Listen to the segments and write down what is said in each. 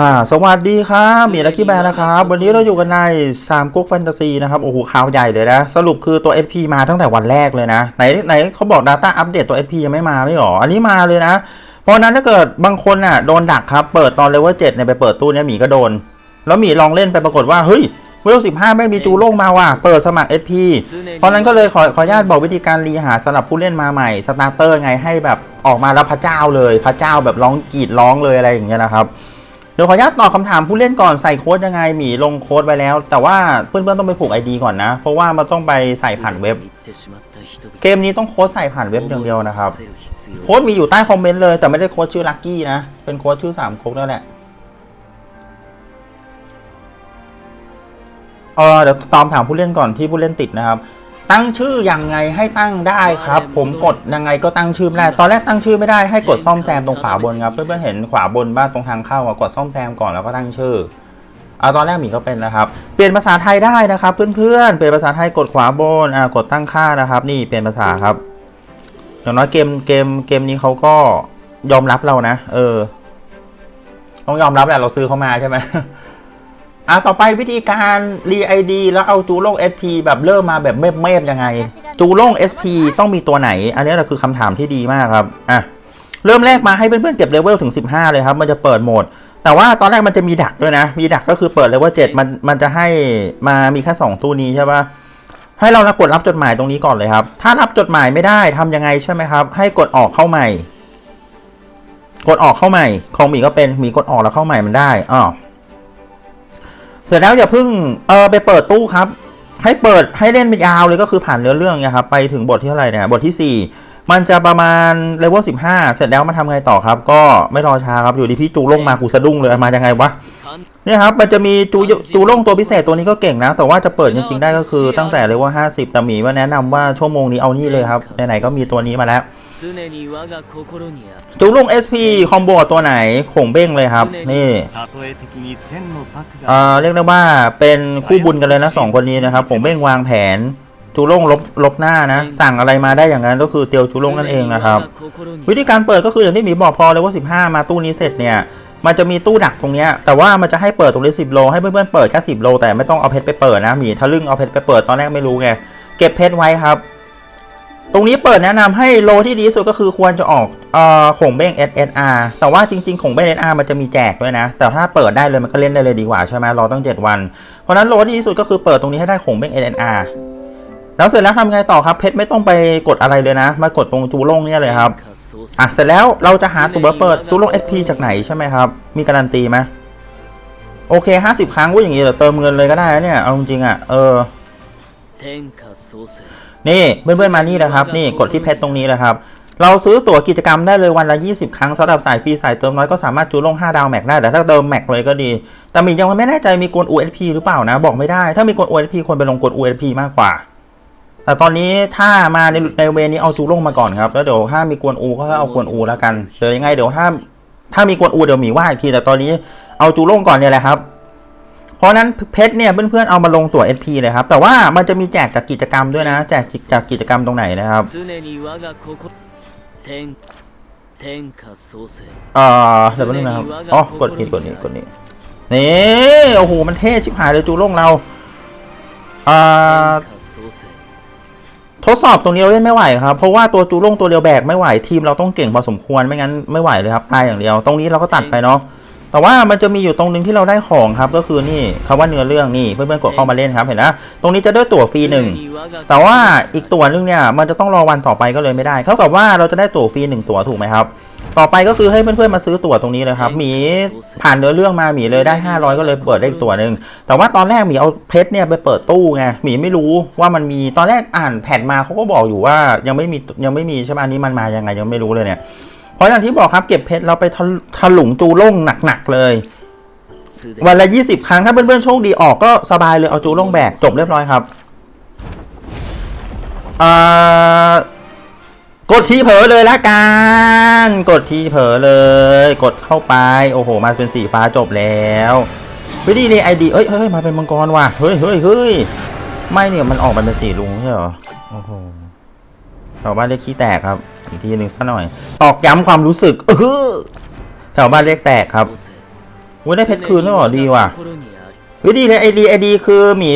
อ่าสวัสดีครับมีลักกี้แบร์นะครับ วันนี้เราอยู่กันใน3ก๊กแฟนตาซีนะครับ โอ้โหข่าวใหญ่เลยนะ สรุปคือตัว SP มาตั้งแต่วันแรกเลยนะ ไหนไหนเขาบอก Data อัปเดตตัว SP ยังไม่มาไม่หรอ อันนี้มาเลยนะ เพราะฉะนั้นถ้าเกิดบางคนน่ะโดนดักครับ เปิดตอนเลเวล7เนี่ยไปเปิดตู้เนี่ยหมีก็โดน แล้วหมีลองเล่นไปปรากฏว่า เฮ้ย เวล15ไม่มีจูโล่งมาว่ะเปิดสมัคร SP เพราะฉะนั้นก็เลยขอขออนุญาตบอกวิธีการรีหาสำหรับผู้เล่นมาใหม่สตาร์เตอร์ไงให้แบบออกมาแล้วพระเจ้าเลย พระเจ้าแบบร้องกรีดร้องเลยอะไรอย่างเงี้ยนะครับเดี๋ยวขออนุญาตตอบคำถามผู้เล่นก่อนใส่โค้ดยังไงหมีลงโค้ดไว้แล้ว แต่ว่าเพื่อนๆต้องไปผูก ID ก่อนนะ เพราะว่ามันต้องไปใส่ผ่านเว็บ เกมนี้ต้องโค้ดใส่ผ่านเว็บอย่างเดียวนะครับ โค้ดมีอยู่ใต้คอมเมนต์เลยแต่ไม่ได้โค้ดชื่อลักกี้นะ เป็นโค้ดชื่อสามโค้ดนั่นแหละ เออเดี๋ยวตอบถามผู้เล่นก่อนที่ผู้เล่นติดนะครับ ตั้งชื่อยังไงให้ตั้งได้ครับ ผมกดยังไงก็ตั้งชื่อไม่ได้ ตอนแรกตั้งชื่อไม่ได้ให้กดซ่อมแซมตรงขวาบนครับเพื่อนๆเห็นขวาบนบ้านตรงทางเข้าอะกดซ่อมแซมก่อนแล้วก็ตั้งชื่อเอาตอนแรกหมีก็เป็นนะครับ เปลี่ยนภาษาไทยได้นะครับ เพื่อนๆ เปลี่ยนภาษาไทยกดขวาบนอ่ากดตั้งค่านะครับ นี่เปลี่ยนภาษาครับ อย่างน้อยเกมเกมเกมนี้เขาก็ยอมรับเรานะ เออ ต้องยอมรับแหละเราซื้อเขามาใช่ไหม อะต่อไปวิธีการรีไอดีแล้วเอาจูโล่ง SP แบบเริ่มมาแบบเมฟเมฟยังไง จูโล่ง SP ต้องมีตัวไหน อันนี้แหละคือคำถามที่ดีมากครับอะเริ่มแรกมาให้เพื่อนๆเก็บเลเวลถึง 15 เลยครับ มันจะเปิดโหมด แต่ว่าตอนแรกมันจะมีดักด้วยนะ มีดักก็คือเปิดเลเวล7มันมันจะให้มามีแค่ 2 ตู้นี้ใช่ปะให้เรากดรับจดหมายตรงนี้ก่อนเลยครับ ถ้ารับจดหมายไม่ได้ทำยังไงใช่ไหมครับ ให้กดออกเข้าใหม่ กดออกเข้าใหม่ของหมีก็เป็นหมีกดออกแล้วเข้าใหม่มันได้อ้อ เสร็จแล้วอย่าเพิ่งเออไปเปิดตู้ครับ ให้เปิดให้เล่นเป็นยาวเลยก็คือผ่านเนื้อเรื่องเนี่ยครับไปถึงบทที่เท่าไหร่เนี่ยบทที่ 4 มันจะประมาณเลเวลสิบห้าเสร็จแล้วมาทำไงต่อครับ ก็ไม่รอช้าครับอยู่ดีพี่จูลงมากูสะดุ้งเลยมายังไงวะ นี่ครับมันจะมีจูจูล่งตัวพิเศษตัวนี้ก็เก่งนะ แต่ว่าจะเปิดจริงๆได้ก็คือตั้งแต่เลยว่า 50 แต่หมีว่าแนะนำว่าชั่วโมงนี้เอานี่เลยครับไหนๆก็มีตัวนี้มาแล้ว จูล่ง SP คอมโบตัวไหนขงเบ้งเลยครับ นี่เออเรียกได้ว่าเป็นคู่บุญกันเลยนะสองคนนี้นะครับขงเบ้งวางแผนจูล่งลบลบหน้านะ สั่งอะไรมาได้อย่างนั้นก็คือเตียวจูล่งนั่นเองนะครับ วิธีการเปิดก็คืออย่างที่หมีบอกพอเลยว่า 15 มาตู้นี้เสร็จเนี่ย มันจะมีตู้ดักตรงเนี้ยแต่ว่ามันจะให้เปิดตรงนี้10โลให้เพื่อนๆเปิดแค่10โลแต่ไม่ต้องเอาเพชรไปเปิดนะหมีทะลึ่งเอาเพชรไปเปิดตอนแรกไม่รู้ไงเก็บเพชรไว้ครับ ตรงนี้เปิดแนะนำให้โลที่ดีสุดก็คือควรจะออกเอ่อข่งเบ้ง SSR แต่ว่าจริงๆขงเบ้ง SSR มันจะมีแจกด้วยนะ แต่ถ้าเปิดได้เลยมันก็เล่นได้เลยดีกว่าใช่ไหมรอตั้ง 7 วัน เพราะนั้นโลที่ดีสุดก็คือเปิดตรงนี้ให้ได้ขงเบ้ง SSR แล้วเสร็จแล้วทำไงต่อครับเพชรไม่ต้องไปกดอะไรเลยนะ มากดตรงจูโล่งเนี่ยเลยครับ อะเสร็จแล้วเราจะหาตัวเปิดจูโล่ง SP จากไหนใช่ไหมครับ มีการันตีไหมโอเค 50 ครั้งว่าอย่างงี้เดี๋ยวเติมเงินเลยก็ได้นะเนี่ย เอาจริงๆอะ เออ นี่เพื่อนๆมานี่นะครับ นี่กดที่เพชรตรงนี้เลยครับ เราซื้อตั๋วกิจกรรมได้เลยวันละ 20 ครั้งสำหรับสายฟรีสายเติมน้อยก็สามารถจูลง 5 ดาวแม็กได้ แต่ถ้าเติมแม็กเลยก็ดี แต่มียังไม่แน่ใจมีกวน USP หรือเปล่านะ บอกไม่ได้ ถ้ามีกวน USP ควรไปลงกด USP มากกว่า แต่ตอนนี้ถ้ามาในในเวนี้เอาจูลงมาก่อนครับ แล้วเดี๋ยวถ้ามีกวนอูก็เอากวนอูแล้วกันเดี๋ยวยังไงเดี๋ยวถ้า ถ้ามีกวนอูเดี๋ยวหมีว่าอีกทีแต่ตอนนี้เอาจูลงก่อนเนี่ยแหละครับ เพราะนั้นเพชรเนี่ยเพื่อนๆเอามาลงตัว SP เลยครับ แต่ว่ามันจะมีแจกจากกิจกรรมด้วยนะ แจกจากกิจกรรมตรงไหนนะครับเออเดี๋ยวแป๊บนึงนะครับอ๋อกดนี้กดนี้กดนี้นี่โอ้โหมันเท่ชิบหายเลยจูลงเราอ่า ทดสอบตรงนี้เราเล่นไม่ไหวครับเพราะว่าตัวจูร่งตัวเรียวแบกไม่ไหวทีมเราต้องเก่งพอสมควรไม่งั้นไม่ไหวเลยครับตายอย่างเดียว ตรงนี้เราก็ตัดไปเนาะแต่ว่ามันจะมีอยู่ตรงนึงที่เราได้ของครับก็คือนี่คำว่าเนื้อเรื่องนี่เพื่อนๆกดเข้ามาเล่นครับเห็นนะตรงนี้จะได้ตั๋วฟรีหนึ่งแต่ว่าอีกตั๋วนึงเนี่ยมันจะต้องรอวันต่อไปก็เลยไม่ได้เท่ากับว่าเราจะได้ตั๋วฟรีหนึ่งตั๋วถูกไหมครับ ต่อไปก็คือให้เพื่อนๆมาซื้อตั๋วตรงนี้เลยครับหมีผ่านเนื้อเรื่องมาหมีเลยได้ 500 ก็เลยเปิดได้อีกตั๋วหนึ่งแต่ว่าตอนแรกหมีเอาเพชรเนี่ยไปเปิดตู้ไงหมีไม่รู้ว่ามันมีตอนแรกอ่านแผ่นมาเขาก็บอกอยู่ว่ายังไม่มียังไม่มีใช่ไหมอันนี้มันมายังไงยังไม่รู้เลยเนี่ยเพราะอย่างที่บอกครับเก็บเพชรเราไปถลุงจูล่งหนักๆเลยวันละ20 ครั้งถ้าเพื่อนๆโชคดีออกก็สบายเลยเอาจูล่งแบกจบเรียบร้อยครับกดที่เผลอเลยละกัน นกดทีเผลอเลย กดเข้าไปโอ้โห มาเป็นสีฟ้าจบแล้ววิธีในไอดีเฮ้ยเฮ้ยมาเป็นมังกรว่ะเฮ้ยเฮ้ยเฮ้ยไม่เนี่ยมันออกมาเป็นสีลุงใช่หรอโอ้โหแถวบ้านเรียกขี้แตกครับ อีกทีหนึ่งซะหน่อย ตอกย้ำความรู้สึกเออแถวบ้านเรียกแตกครับวุ้ยได้เพชรคืนแล้วหรอดีว่ะ วิธีเรียไอดีไอดีคือหมี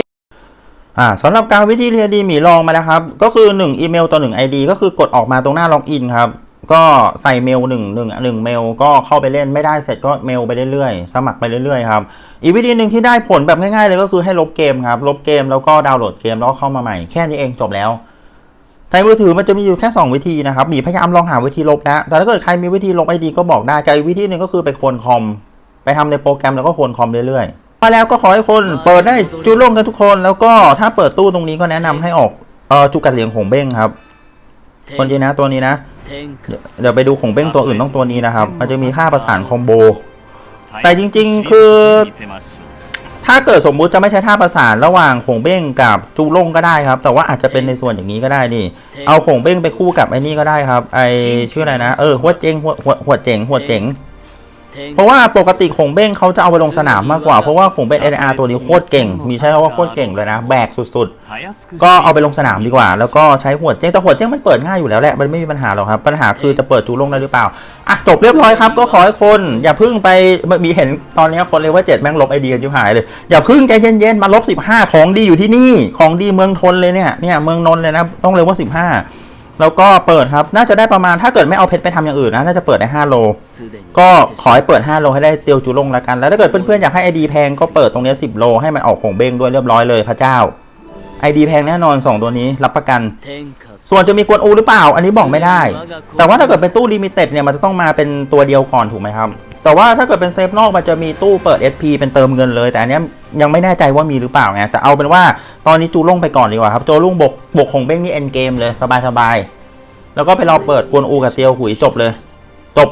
อ่าสำหรับการวิธีเรียดีหมีลองมาแล้วครับ ก็คือ 1 อีเมลต่อ1 ID ก็คือกดออกมาตรงหน้าล็อกอินครับ ก็ใส่เมล1 1 1เมลก็เข้าไปเล่นไม่ได้เสร็จก็เมลไปเรื่อยๆ สมัครไปเรื่อยๆครับ อีกวิธีหนึ่งที่ได้ผลแบบง่ายๆเลยก็คือให้ลบเกมครับ ลบเกมแล้วก็ดาวน์โหลดเกมแล้วเข้ามาใหม่แค่นี้เองจบแล้วในมือถือมันจะมีอยู่แค่ 2 วิธีนะครับหมีพยายามลองหาวิธีลบแล้วแต่ถ้าเกิดใครมีวิธีลบไอดีก็บอกได้กับอีกวิธีหนึ่งก็คือไปโคลนคอม ไปทำในโปรแกรมแล้วก็โคลนคอมเรื่อยๆมาแล้วก็ขอให้คนเปิดได้จูโล่งกันทุกคน แล้วก็ถ้าเปิดตู้ตรงนี้ก็แนะนำให้ออกเออจูกัดเหลียงของเบ้งครับ ตัวนี้นะตัวนี้นะ เดี๋ยวไปดูของเป้งตัวอื่นต้องตัวนี้นะครับ มันจะมีค่าประสานคอมโบ แต่จริง ๆ คือ ถ้าเกิดสมมุติจะไม่ใช้ท่าประสานระหว่างขงเบ้งกับจูล่งก็ได้ครับ แต่ว่าอาจจะเป็นในส่วนอย่างนี้ก็ได้นี่ เอาขงเบ้งไปคู่กับไอ้นี่ก็ได้ครับ ไอชื่ออะไรนะ เออหัวเจงหัวหัวเจงหัวเจง เพราะว่าปกติของเบ้งเขาจะเอาไปลงสนามมากกว่า เพราะว่าของเบ้ง NR ตัวนี้โคตรเก่ง มีใช้คำว่าโคตรเก่งเลยนะ แบกสุดๆ ก็เอาไปลงสนามดีกว่า แล้วก็ใช้หัวเจ้งแต่หัวเจ้งมันเปิดง่ายอยู่แล้วแหละ มันไม่มีปัญหาหรอกครับ ปัญหาคือจะเปิดจูลงได้หรือเปล่า อะจบเรียบร้อยครับ ก็ขอให้คน อย่าเพึ่งไป มีเห็นตอนนี้คนเลยว่าเจ็ดแม่งลบไอเดียจิ๋วหายเลย อย่าเพึ่งใจเย็นๆ มาลบ15ของดีอยู่ที่นี่ ของดีเมืองทนเลยเนี่ย เนี่ยเมืองนนท์เลยนะ ต้องเลยว่า15 แล้วก็เปิดครับ น่าจะได้ประมาณถ้าเกิดไม่เอาเพชรไปทำอย่างอื่นนะ น่าจะเปิดได้ 5 โล ก็ขอให้เปิด 5 โลให้ได้เตียวจุลงแล้วกัน แล้วถ้าเกิดเพื่อนๆอยากให้ไอดีแพงก็เปิดตรงนี้ 10 โลให้มันออกของเบ้งด้วยเรียบร้อยเลยพระเจ้าไอดีแพงแน่นอน 2 ตัวนี้รับประกัน ส่วนจะมีกวนอูหรือเปล่า อันนี้บอกไม่ได้ แต่ว่าถ้าเกิดเป็นตู้ลิมิเต็ดเนี่ยมันจะต้องมาเป็นตัวเดียวก่อนถูกไหมครับ แต่ว่าถ้าเกิดเป็นเซฟนอกมันจะมีตู้เปิด SP เป็นเติมเงินเลย แต่อันนี้ยังไม่แน่ใจว่ามีหรือเปล่าไงแต่เอาเป็นว่าตอนนี้จูลุ่งไปก่อนดีกว่าครับโจลุ่งบกบกของเบ้งนี่เอ็นเกมเลยสบายสบายแล้วก็ไปรอเปิดกวนอูกับเตียวหุยจบเลย จบ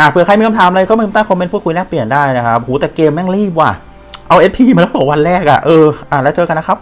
อะเผื่อใครมีคำถามอะไรก็มาใต้คอมเมนต์พูดคุยแลกเปลี่ยนได้นะครับหูแต่เกมแม่งรีบว่ะเอา SP มาแล้ววันแรกอะเอออะแล้วเจอกันนะครับ